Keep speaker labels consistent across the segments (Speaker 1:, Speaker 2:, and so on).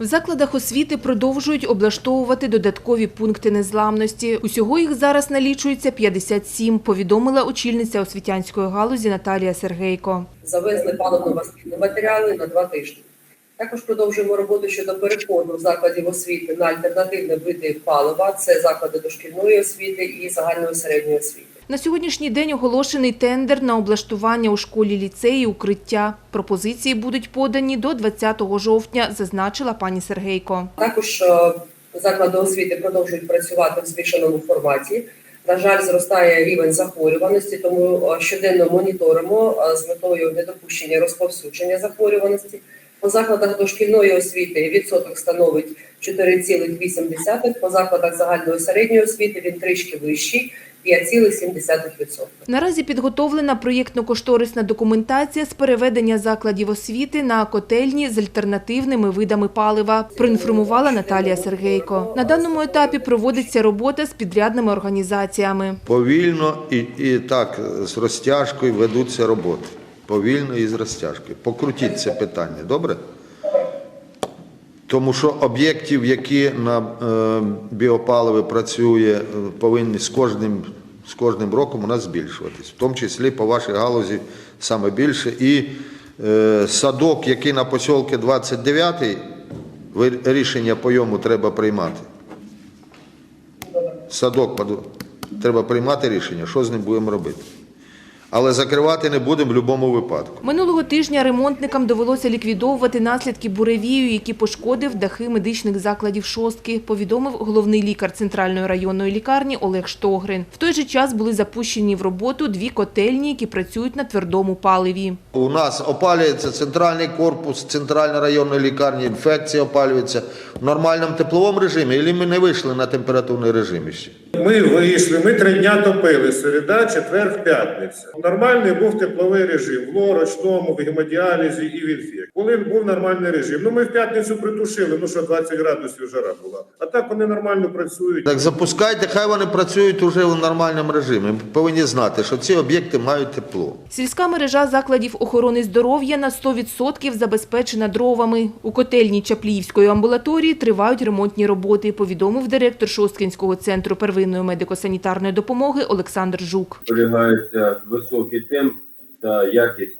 Speaker 1: В закладах освіти продовжують облаштовувати додаткові пункти незламності. Усього їх зараз налічується 57, повідомила очільниця освітянської галузі Наталія Сергейко.
Speaker 2: завезли паливно-мастильні матеріали на два тижні. Також продовжуємо роботу щодо переходу закладів освіти на альтернативні види палива. Це заклади дошкільної освіти і загальної середньої освіти.
Speaker 1: На сьогоднішній день оголошений тендер на облаштування у школі ліцеї укриття. Пропозиції будуть подані до 20 жовтня, зазначила пані Сергейко.
Speaker 2: Також е, заклади освіти продовжують працювати в збільшеному форматі. На жаль, зростає рівень захворюваності, тому е, щоденно моніторимо е, з метою недопущення розповсюдження захворюваності. По закладах дошкільної освіти відсоток становить 4,8%, по закладах загальної середньої освіти він трішки вищий 5,7%.
Speaker 1: Наразі підготовлена проєктно-кошторисна документація з переведення закладів освіти на котельні з альтернативними видами палива, проінформувала Наталія Сергейко. На даному етапі проводиться робота з підрядними організаціями.
Speaker 3: Повільно і, і так з розтяжкою ведуться роботи. Повільно і з розтяжкою. Покрутіть це питання, добре? Тому що об'єктів, які на е, біопаливі працює, е, повинні з кожним, з кожним роком у нас збільшуватись, в тому числі по вашій галузі саме більше. І е, садок, який на посілки 29, ви- рішення по йому треба приймати. Садок треба приймати рішення, що з ним будемо робити. Але закривати не будемо в будь-якому випадку.
Speaker 1: Минулого тижня ремонтникам довелося ліквідовувати наслідки буревію, які пошкодив дахи медичних закладів шостки, повідомив головний лікар центральної районної лікарні Олег Штогрин. В той же час були запущені в роботу дві котельні, які працюють на твердому паливі.
Speaker 3: У нас опалюється центральний корпус центральної районної лікарні, інфекція опалюється в нормальному тепловому режимі, або ми не вийшли на температурний режим ще?
Speaker 4: Ми вийшли, ми три дня топили середа, четвер, п'ятниця. Нормальний був тепловий режим в лорочному, в гемодіалізі і в інфекції. Коли був нормальний режим. Ну ми в п'ятницю притушили, ну що 20 градусів жара була. А так вони нормально працюють.
Speaker 3: Так запускайте, хай вони працюють уже в нормальному режимі. Ми повинні знати, що ці об'єкти мають тепло.
Speaker 1: Сільська мережа закладів охорони здоров'я на 100% забезпечена дровами. У котельні Чапліївської амбулаторії тривають ремонтні роботи, повідомив директор Шосткінського центру первинної медико-санітарної допомоги Олександр Жук.
Speaker 5: зберігається високий темп та якість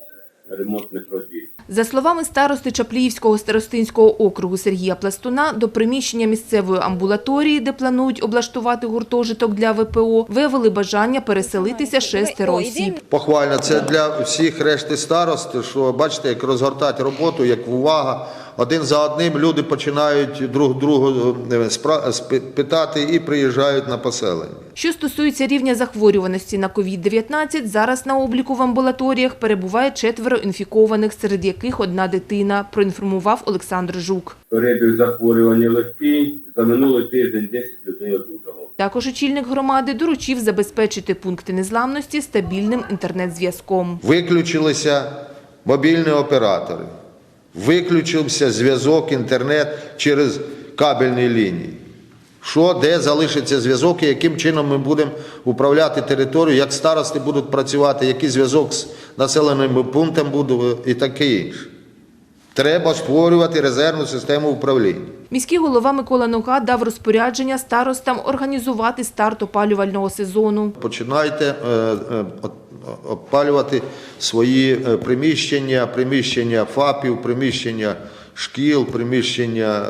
Speaker 5: ремонтних робіт.
Speaker 1: За словами старости Чапліївського старостинського округу Сергія Пластуна, до приміщення місцевої амбулаторії, де планують облаштувати гуртожиток для ВПО, виявили бажання переселитися шестеро осіб.
Speaker 3: Похвально, це для всіх решти старост, що бачите, як розгортати роботу, як увага. Один за одним люди починають друг другу е, питати і приїжджають на поселення.
Speaker 1: Що стосується рівня захворюваності на COVID-19, зараз на обліку в амбулаторіях перебуває четверо інфікованих, серед яких одна дитина, проінформував Олександр Жук.
Speaker 5: Перебіг захворювання легкий. За минулий тиждень 10 людей одужало.
Speaker 1: Також очільник громади доручив забезпечити пункти незламності стабільним інтернет-зв'язком.
Speaker 3: Виключилися мобільні оператори, виключився зв'язок інтернет через кабельні лінії. Що, де залишиться зв'язок і яким чином ми будемо управляти територією, як старости будуть працювати, який зв'язок з населеними пунктами буде і таке інше. Треба створювати резервну систему управління.
Speaker 1: Міський голова Микола Нога дав розпорядження старостам організувати старт опалювального сезону.
Speaker 3: Починайте опалювати свої е, приміщення, приміщення ФАПів, приміщення шкіл, приміщення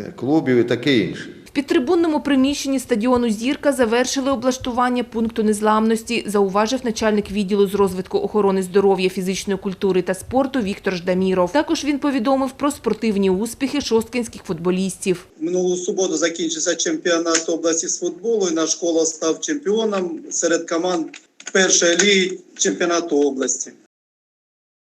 Speaker 3: е, клубів і таке інше.
Speaker 1: В підтрибунному приміщенні стадіону «Зірка» завершили облаштування пункту незламності, зауважив начальник відділу з розвитку охорони здоров'я, фізичної культури та спорту Віктор Ждаміров. Також він повідомив про спортивні успіхи шосткинських футболістів.
Speaker 6: Минулу суботу закінчився чемпіонат області з футболу, і наша школа став чемпіоном серед команд першої ліги чемпіонату області.